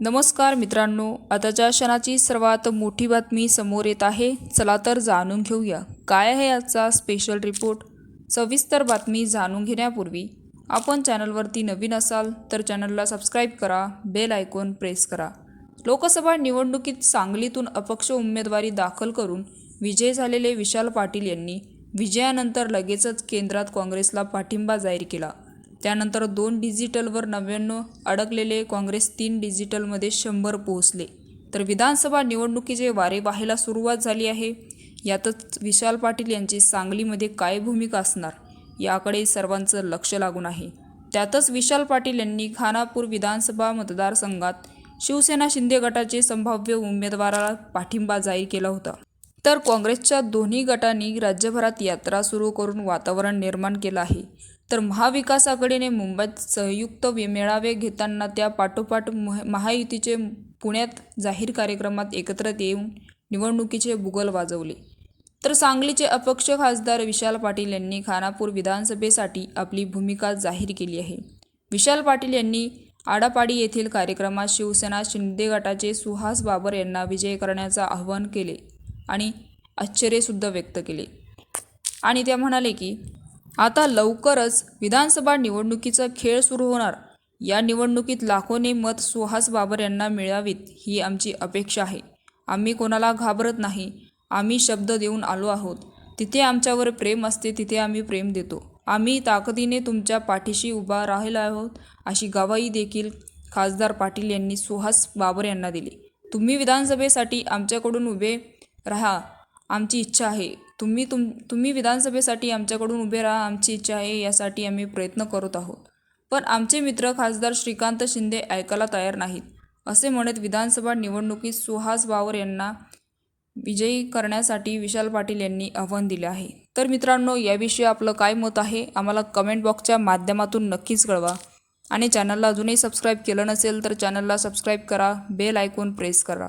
नमस्कार मित्रांनो आताच्या क्षणाची सर्वात मोठी बातमी समोर येत आहे. चला तर जाणून घेऊया. काय आहे आजचा स्पेशल रिपोर्ट सविस्तर बातमी जाणून घेण्यापूर्वी आपण चॅनलवरती नवीन असाल तर चॅनलला सबस्क्राईब करा बेल आयकॉन प्रेस करा. लोकसभा निवडणुकीत सांगलीतून अपक्ष उमेदवारी दाखल करून विजय झालेले विशाल पाटील यांनी विजयानंतर लगेचच केंद्रात काँग्रेसला पाठिंबा जाहीर केला. त्यानंतर दोन डिजिटलवर नव्याण्णव अडकलेले काँग्रेस तीन डिजिटलमध्ये शंभर पोहोचले. तर विधानसभा निवडणुकीचे वारे वाहायला सुरुवात झाली आहे. यातच विशाल पाटील यांची सांगलीमध्ये काय भूमिका असणार याकडे सर्वांचं लक्ष लागून आहे. त्यातच विशाल पाटील यांनी खानापूर विधानसभा मतदारसंघात शिवसेना शिंदे गटाचे संभाव्य उमेदवाराला पाठिंबा जाहीर केला होता. तर काँग्रेसच्या दोन्ही गटांनी राज्यभरात यात्रा सुरू करून वातावरण निर्माण केलं आहे. तर महाविकास आघाडीने मुंबईत संयुक्त वे- मेळावे घेताना त्या पाठोपाठ मह- महायुतीचे पुण्यात जाहीर कार्यक्रमात एकत्र येऊन निवडणुकीचे बुगल वाजवले. तर सांगलीचे अपक्ष खासदार विशाल पाटील यांनी खानापूर विधानसभेसाठी आपली भूमिका जाहीर केली आहे. विशाल पाटील यांनी आडापाडी येथील कार्यक्रमात शिवसेना शिंदे गटाचे सुहास बाबर यांना विजय करण्याचं आवाहन केले आणि आश्चर्यसुद्धा व्यक्त केले. आणि त्या म्हणाले की आता लवकरच विधानसभा निवडणुकीचा खेळ सुरू होणार. या निवडणुकीत लाखोने मत सुहास बाबर यांना मिळावीत ही आमची अपेक्षा आहे. आम्ही कोणाला घाबरत नाही. आम्ही शब्द देऊन आलो आहोत. तिथे आमच्यावर प्रेम असते तिथे आम्ही प्रेम देतो. आम्ही ताकदीने तुमच्या पाठीशी उभा राहिलो आहोत अशी गवाही देखील खासदार पाटील यांनी सुहास बाबर यांना दिली. तुम्ही विधानसभेसाठी आमच्याकडून उभे राहा. आमची इच्छा आहे. तुम्ही तुम तुम्ही विधानसभेसाठी आमच्याकडून उभे राहा आमची इच्छा आहे यासाठी आम्ही प्रयत्न करत आहोत. पण आमचे मित्र खासदार श्रीकांत शिंदे ऐकायला तयार नाहीत. असे म्हणत विधानसभा निवडणुकीत सुहास बावर यांना विजयी करण्यासाठी विशाल पाटील यांनी आव्हान दिले आहे. तर मित्रांनो याविषयी आपलं काय मत आहे आम्हाला कमेंट बॉक्सच्या माध्यमातून नक्कीच कळवा. आणि चॅनलला अजूनही सबस्क्राईब केलं नसेल तर चॅनलला सबस्क्राईब करा बेल आयकॉन प्रेस करा.